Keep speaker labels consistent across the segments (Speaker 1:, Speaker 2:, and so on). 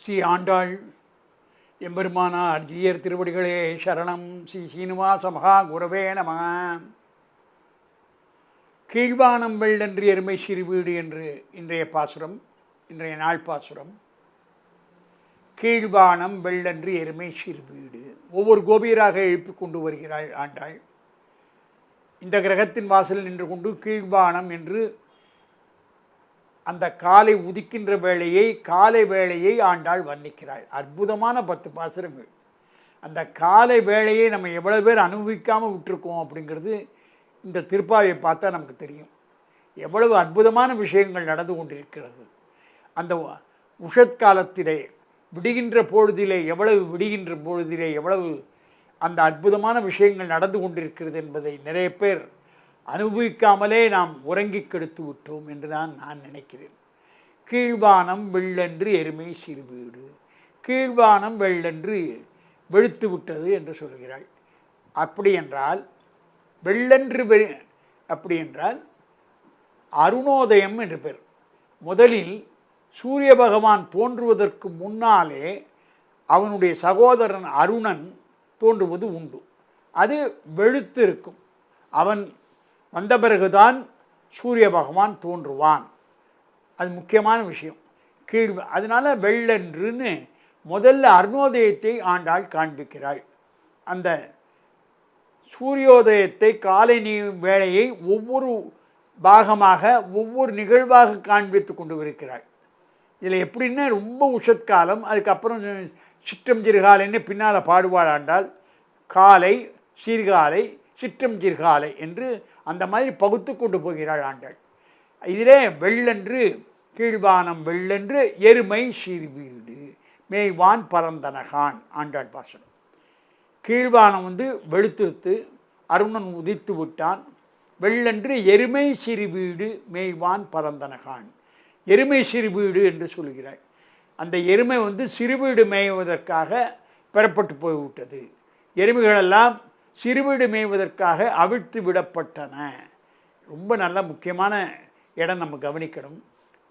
Speaker 1: ஸ்ரீ ஆண்டாள் எம்பெருமானார் ஜீயர் திருவடிகளே சரணம் ஸ்ரீ சீனிவாச மகா குரவே நம. கீழ்வானம் வெள்ளன்று எருமை சிறுவீடு என்று இன்றைய பாசுரம் இன்றைய நாள் பாசுரம். கீழ்வானம் வெள்ளன்று எருமை சிறுவீடு ஒவ்வொரு கோபியராக எழுப்பி கொண்டு வருகிறாள் ஆண்டாள். இந்த கிரகத்தின் வாசலில் நின்று கொண்டு கீழ்வானம் என்று அந்த காலை உதிக்கின்ற வேளையை காலை வேளையை ஆண்டாள் வர்ணிக்கிறாள். அற்புதமான பத்து பாசுரங்கள். அந்த காலை வேளையை நம்ம எவ்வளோ பேர் அனுபவிக்காமல் விட்டுருக்கோம் அப்படிங்கிறது இந்த திருப்பாவை பார்த்தா நமக்கு தெரியும். எவ்வளவு அற்புதமான விஷயங்கள் நடந்து கொண்டிருக்கிறது. அந்த உஷத்காலத்திலே விடுகின்ற பொழுதிலே எவ்வளவு விடுகின்ற பொழுதிலே எவ்வளவு அந்த அற்புதமான விஷயங்கள் நடந்து கொண்டிருக்கிறது என்பதை நிறைய பேர் அனுபவிக்காமலே நாம் உறங்கி கெடுத்து விட்டோம் என்று தான் நான் நினைக்கிறேன். கீழ்வானம் வெள்ளென்று எருமை சிறுவீடு கீழ்வானம் வெள்ளென்று வெளுத்து விட்டது என்று சொல்கிறாள். அப்படி என்றால் வெள்ளென்று வெ அப்படி என்றால் அருணோதயம் என்று பெயர். முதலில் சூரிய பகவான் தோன்றுவதற்கு முன்னாலே அவனுடைய சகோதரன் அருணன் தோன்றுவது உண்டு. அது வெளுத்து இருக்கும் அவன் வந்த பிறகுதான் சூரிய பகவான் தோன்றுவான். அது முக்கியமான விஷயம். கீழ் அதனால் வெள்ளென்றுன்னு முதல்ல அருணோதயத்தை ஆண்டாள் காண்பிக்கிறாள். அந்த சூரியோதயத்தை காலை நீ வேளையை ஒவ்வொரு பாகமாக ஒவ்வொரு நிகழ்வாக காண்பித்து கொண்டு இருக்கிறாள் இதில் எப்படின்னா ரொம்ப உஷத்காலம் அதுக்கப்புறம் சிற்றம் சிறுகாலைன்னு பின்னால் பாடுவாளாண்டால் காலை சீர்காலை சிற்றம் சிறுகாலை என்று அந்த மாதிரி பகுத்து கொண்டு போகிறாள் ஆண்டாள் இதிலே வெள்ளென்று கீழ்வானம் வெள்ளென்று எருமை சீர்வீடு மேய்வான் பரந்தனகான் ஆண்டாள் பாசனம். கீழ்வானம் வந்து வெளுத்திருத்து அருணன் உதித்து விட்டான். வெள்ளென்று எருமை சிறு வீடு மேய்வான் பரந்தனகான். எருமை சிறு வீடு என்று சொல்கிறாள் அந்த எருமை வந்து சிறுவீடு மேய்வதற்காக பெறப்பட்டு போய்விட்டது. எருமைகளெல்லாம் சிறுவீடு மேய்வதற்காக அவிழ்த்து விடப்பட்டன. ரொம்ப நல்ல முக்கியமான இடம் நம்ம கவனிக்கணும்.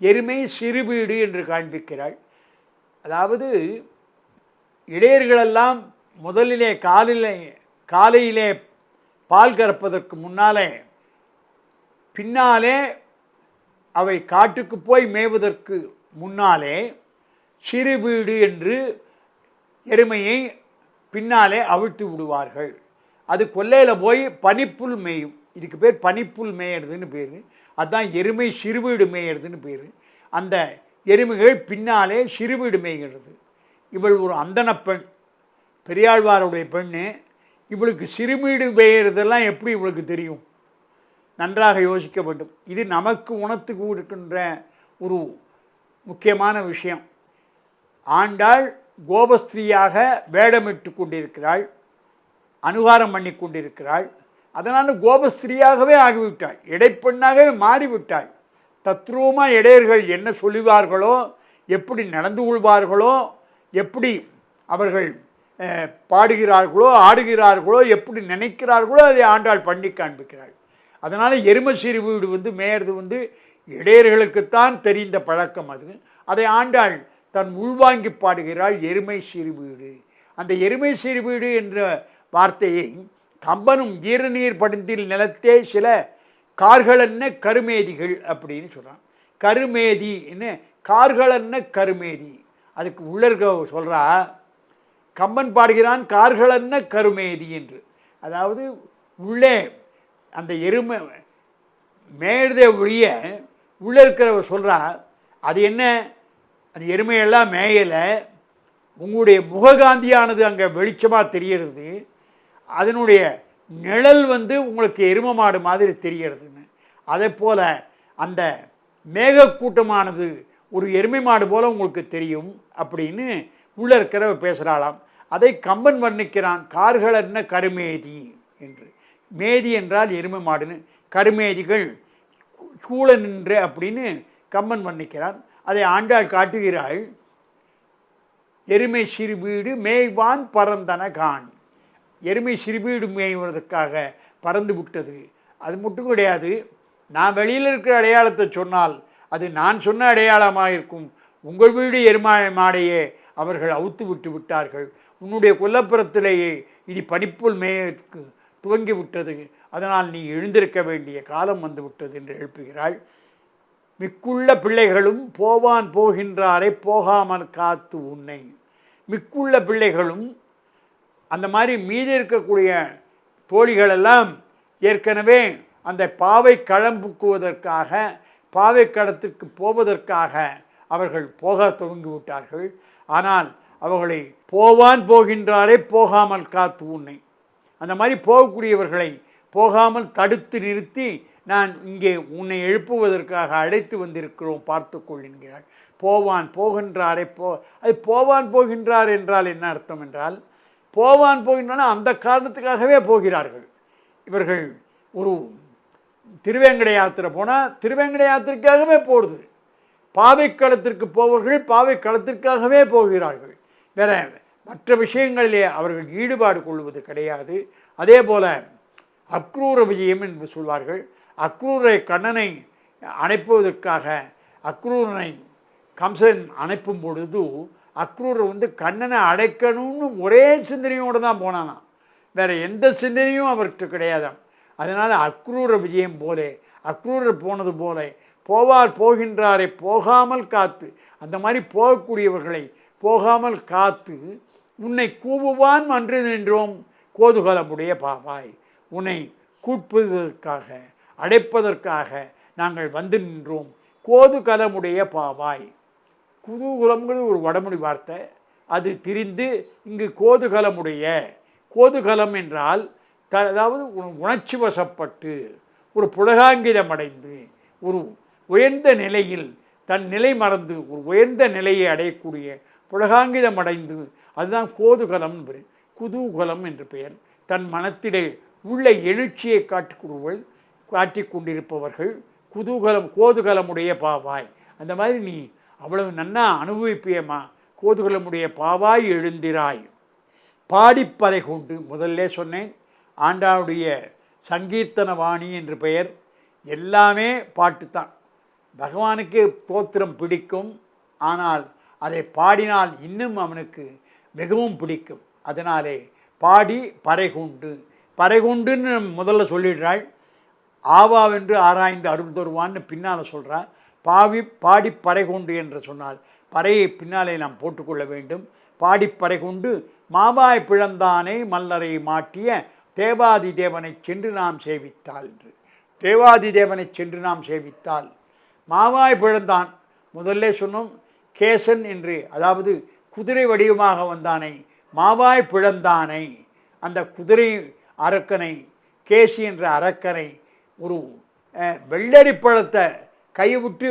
Speaker 1: எருமை சிறுவீடு என்று காண்பிக்கிறாள். அதாவது இளையர்களெல்லாம் முதலிலே காலிலே காலையிலே பால் கறப்பதற்கு முன்னாலே பின்னாலே அவை காட்டுக்கு போய் மேய்வதற்கு முன்னாலே சிறு வீடு என்று எருமையை பின்னாலே அவிழ்த்து விடுவார்கள். அது கொல்லையில் போய் பனிப்புல் மேயும். இதுக்கு பேர் பனிப்புல் மேயறதுன்னு பேர். அதுதான் எருமை சிறுவீடு மேயறதுன்னு பேர். அந்த எருமைகள் பின்னாலே சிறுவீடு மேய்கிறது. இவள் ஒரு அந்தன பெண். பெரியாழ்வாருடைய பெண்ணு. இவளுக்கு சிறுவீடு மேயறதெல்லாம் எப்படி இவளுக்கு தெரியும்? நன்றாக யோசிக்க வேண்டும். இது நமக்கு உணர்த்து இருக்கின்ற ஒரு முக்கியமான விஷயம். ஆண்டாள் கோபஸ்திரீயாக வேடமிட்டு கொண்டிருக்கிறாள் அனுகாரம் பண்ணி கொண்டிருக்கிறாள். அதனால் கோபஸ்திரீயாகவே ஆகிவிட்டாள் இடைப்பெண்ணாகவே மாறிவிட்டாள். தத்ரூபமாக இடையர்கள் என்ன சொல்லுவார்களோ எப்படி நடந்து கொள்வார்களோ எப்படி அவர்கள் பாடுகிறார்களோ ஆடுகிறார்களோ எப்படி நினைக்கிறார்களோ அதை ஆண்டாள் பண்ணி காண்பிக்கிறாள். அதனால் எருமை சிறு வீடு வந்து மேயறது வந்து இடையர்களுக்குத்தான் தெரிந்த பழக்கம் அது. அதை ஆண்டாள் தன் உள்வாங்கி பாடுகிறாள் எருமை சிறு வீடு. அந்த எருமை சிறு வீடு என்ற வார்த்தையை கம்பனும் ஈரநீர் படிந்தில் நிலத்தே சில கார்களென்ன கருமேதிகள் அப்படின்னு சொல்கிறான் கருமேதின்னு கார்களென்ன கருமேதி? அதுக்கு உள்ளர்க சொல்கிறா கம்பன் பாடுகிறான் கார்களென்ன கருமேதி என்று. அதாவது உள்ளே அந்த எருமை மேழுதே ஒழிய உள்ளே இருக்கிறவ சொல்கிறா அது என்ன? அந்த எருமையெல்லாம் மேயலை உங்களுடைய முககாந்தியானது அங்கே வெளிச்சமாக தெரியறது அதனுடைய நிழல் வந்து உங்களுக்கு எரும மாடு மாதிரி தெரியறதுன்னு அதே போல் அந்த மேகக்கூட்டமானது ஒரு எருமை மாடு போல் உங்களுக்கு தெரியும் அப்படின்னு உள்ளே இருக்கிறவ பேசுகிறாளாம் அதை கம்பன் வர்ணிக்கிறான் கார்கள் என்ன கருமேதி என்று. மேதி என்றால் எருமை மாடுன்னு. கருமேதிகள் சூழ நின்று அப்படின்னு கம்பன் வர்ணிக்கிறான். அதை ஆண்டாள் காட்டுகிறாள். எருமை சிறுபீடு மேய்வான் பறந்தன கான். எருமை சிறுபீடு மேய்வதற்காக பறந்து விட்டது. அது மட்டும் கிடையாது நான் வெளியில் இருக்கிற அடையாளத்தை சொன்னால் அது நான் சொன்ன அடையாளமாக இருக்கும் உங்கள் வீடு எருமா மாடையே அவர்கள் அவுத்து விட்டு விட்டார்கள். உன்னுடைய கொல்லப்புறத்திலேயே இனி பனிப்புல் மேற்கு துவங்கி விட்டது. அதனால் நீ எழுந்திருக்க வேண்டிய காலம் வந்து விட்டது என்று எழுப்புகிறாள். மிக்குள்ள பிள்ளைகளும் போவான் போகின்றாரை போகாமல் காத்து உன்னை. மிக்குள்ள பிள்ளைகளும் அந்த மாதிரி மீதி இருக்கக்கூடிய தோழிகளெல்லாம் ஏற்கனவே அந்த பாவை களம்புக்குவதற்காக பாவை கடத்திற்கு போவதற்காக அவர்கள் போக துவங்கி விட்டார்கள் ஆனால் அவர்களை போவான் போகின்றாரே போகாமல் காத்து உன்னை. அந்த மாதிரி போகக்கூடியவர்களை போகாமல் தடுத்து நிறுத்தி நான் இங்கே உன்னை எழுப்புவதற்காக அழைத்து வந்திருக்கிறோம் பார்த்துக்கொள் என்கிறார் போவான் போகின்றாரே போ அது போவான் போகின்றார் என்றால் என்ன அர்த்தம் என்றால் போவான் போகின்றான அந்த காரணத்துக்காகவே போகிறார்கள். இவர்கள் ஒரு திருவேங்கட யாத்திரை போனால் திருவேங்கட யாத்திரைக்காகவே போகிறது பாவைக்களத்திற்கு போவர்கள் பாவைக்களத்திற்காகவே போகிறார்கள். வேற மற்ற விஷயங்களிலே அவர்கள் ஈடுபாடு கொள்வது கிடையாது. அதே போல அக்ரூர விஜயம் என்று சொல்வார்கள். அக்ரூரை கண்ணனை அணைப்புவதற்காக அக்ரூரனை கம்சன் அனுப்பும் பொழுது அக்ரூர் வந்து கண்ணனை அடைக்கணும்னு ஒரே சிந்தனையோடு தான் போனானான் வேறு எந்த சிந்தனையும் அவர்கிட்ட கிடையாதாம். அதனால் அக்ரூர விஜயம் போலே அக்ரூரர் போனது போல போவார் போகின்றாரை போகாமல் காத்து அந்த மாதிரி போகக்கூடியவர்களை போகாமல் காத்து உன்னை கூவுவான் அன்று நின்றோம் கோதுகலமுடைய பாவாய் உன்னை கூட்பதற்காக அடைப்பதற்காக நாங்கள் வந்து நின்றோம். கோதுகலமுடைய பாவாய். குதூகலம்ங்கிறது ஒரு வடமொழி வார்த்தை. அது திரிந்து இங்கு கோதுகலமுடைய கோதுகலம் என்றால் த அதாவது உ- உணர்ச்சி வசப்பட்டு ஒரு புலகாங்கிதம் அடைந்து ஒரு உயர்ந்த நிலையில் தன் நிலை மறந்து ஒரு உயர்ந்த நிலையை அடையக்கூடிய புலகாங்கிதம் அடைந்து அதுதான் கோதுகலம் குதூகலம் என்று பெயர். தன் மனத்திலே உள்ள எழுச்சியை காட்டிக் காட்டிக் கொண்டிருப்பவர்கள் குதூகலம் கோதுகலமுடைய பாவாய். அந்த மாதிரி நீ அவ்வளவு நன்னா அனுபவிப்பியம்மா. கோதுகலமுடைய பாவாய் எழுந்திராய். பாடிப்பறை கொண்டு முதல்ல சொன்னேன். ஆண்டாவுடைய சங்கீர்த்தன வாணி என்று பெயர். எல்லாமே பாட்டு தான் பகவானுக்கு தோத்திரம் பிடிக்கும். ஆனால் அதை பாடினால் இன்னும் அவனுக்கு மிகவும் பிடிக்கும். அதனாலே பாடி பறை கொண்டு பறை கொண்டுன்னு முதல்ல சொல்லிடுறாள். ஆவாவென்று ஆராய்ந்து அருள் தருவான்னு பின்னால் சொல்கிறார் பாவி பாடி பறை கொண்டு என்று சொன்னால் பறையை பின்னாலே நாம் போட்டுக்கொள்ள வேண்டும். பாடிப்பறை கொண்டு மாவாய் பிழந்தானை மல்லரை மாட்டிய தேவாதி தேவனை சென்று நாம் சேவித்தால் என்று. தேவாதி தேவனை சென்று நாம் சேவித்தால் மாவாய் பிழந்தான். முதல்ல சொன்னோம் கேசன் என்று அதாவது குதிரை வடிவமாக வந்தானை மாவாய் பிழந்தானை அந்த குதிரை அரக்கனை கேசி என்ற அரக்கனை ஒரு வெள்ளரி பழத்தை கைவிட்டு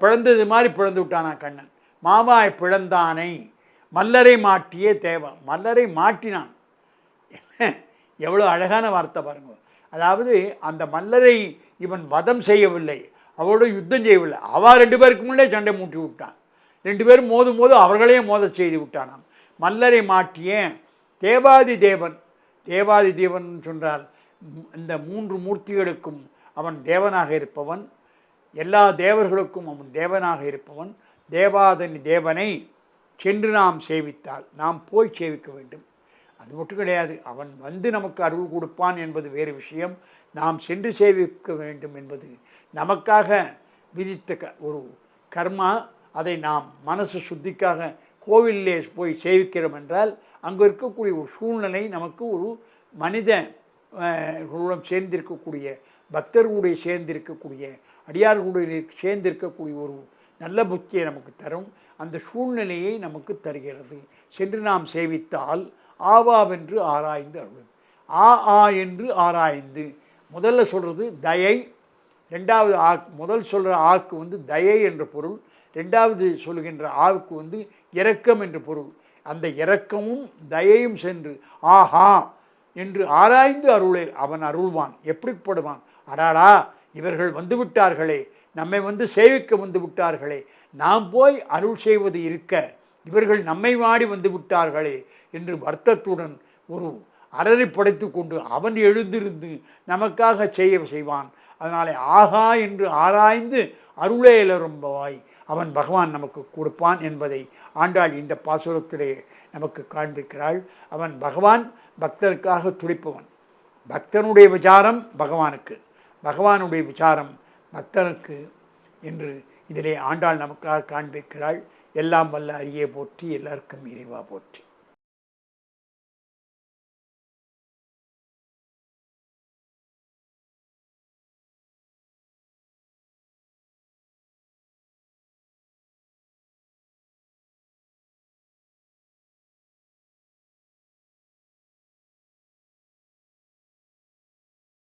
Speaker 1: பிளந்தது மாதிரி பிளந்து விட்டானா கண்ணன். மாவாய் பிளந்தானை மல்லரை மாட்டியே தேவை. மல்லரை மாட்டினான். எவ்வளோ அழகான வார்த்தை பாருங்க. அதாவது அந்த மல்லரை இவன் வதம் செய்யவில்லை. அவளோட யுத்தம் செய்யவில்லை. அவள் ரெண்டு பேருக்கு முன்னே சண்டை மூட்டி விட்டான். ரெண்டு பேரும் மோதும் போது அவர்களையும் மோத செய்து விட்டானாம். மல்லரை மாட்டியே தேவாதி தேவன். தேவாதி தேவன் சொன்னால் இந்த மூன்று மூர்த்திகளுக்கும் அவன் தேவனாக இருப்பவன். எல்லா தேவர்களுக்கும் அவன் தேவனாக இருப்பவன். தேவாதனி தேவனை சென்று நாம் சேவித்தால் நாம் போய் சேவிக்க வேண்டும். அது மட்டும் கிடையாது அவன் வந்து நமக்கு அருள் கொடுப்பான் என்பது வேறு விஷயம். நாம் சென்று சேவிக்க வேண்டும் என்பது நமக்காக விதித்த க ஒரு கர்மா. அதை நாம் மனசு சுத்திக்காக கோவிலே போய் சேவிக்கிறோம் என்றால் அங்கே இருக்கக்கூடிய ஒரு சூழ்நிலை நமக்கு ஒரு மனித சேர்ந்திருக்கக்கூடிய பக்தர்களுடைய சேர்ந்திருக்கக்கூடிய அடியார்களுடைய சேர்ந்திருக்கக்கூடிய ஒரு நல்ல புத்தியை நமக்கு தரும். அந்த சூழ்நிலையை நமக்கு தருகிறது. சென்று நாம் சேவித்தால் ஆவாவென்று ஆராய்ந்து அருளும். ஆ ஆ என்று ஆராய்ந்து. முதல்ல சொல்கிறது தயை. ரெண்டாவது ஆக் முதல் சொல்கிற ஆக்கு வந்து தயை என்ற பொருள். ரெண்டாவது சொல்கின்ற ஆவுக்கு வந்து இரக்கம் என்ற பொருள். அந்த இரக்கமும் தயையும் சென்று ஆஹா என்று ஆராய்ந்து அருளே அவன் அருள்வான். எப்படிப்படுவான்? அடாடா இவர்கள் வந்து விட்டார்களே நம்மை வந்து சேவிக்க வந்து விட்டார்களே நாம் போய் அருள் செய்வது இருக்க இவர்கள் நம்மை வாடி வந்து விட்டார்களே என்று வருத்தத்துடன் ஒரு அரறி படைத்து கொண்டு அவன் எழுந்திருந்து நமக்காக செய்ய செய்வான். அதனாலே ஆகா என்று ஆராய்ந்து அருளேலரும்பவாய் அவன் பகவான் நமக்கு கொடுப்பான் என்பதை ஆண்டாள் இந்த பாசுரத்திலே நமக்கு காண்பிக்கிறாள். அவன் பகவான் பக்தருக்காக துடிப்பவன். பக்தனுடைய விசாரம் பகவானுக்கு. பகவானுடைய விசாரம் பக்தனுக்கு என்று இதிலே ஆண்டாள் நமக்காக காண்பிக்கிறாள். எல்லாம் வல்ல அரியே போற்றி எல்லாருக்கும் இறைவா போற்றி.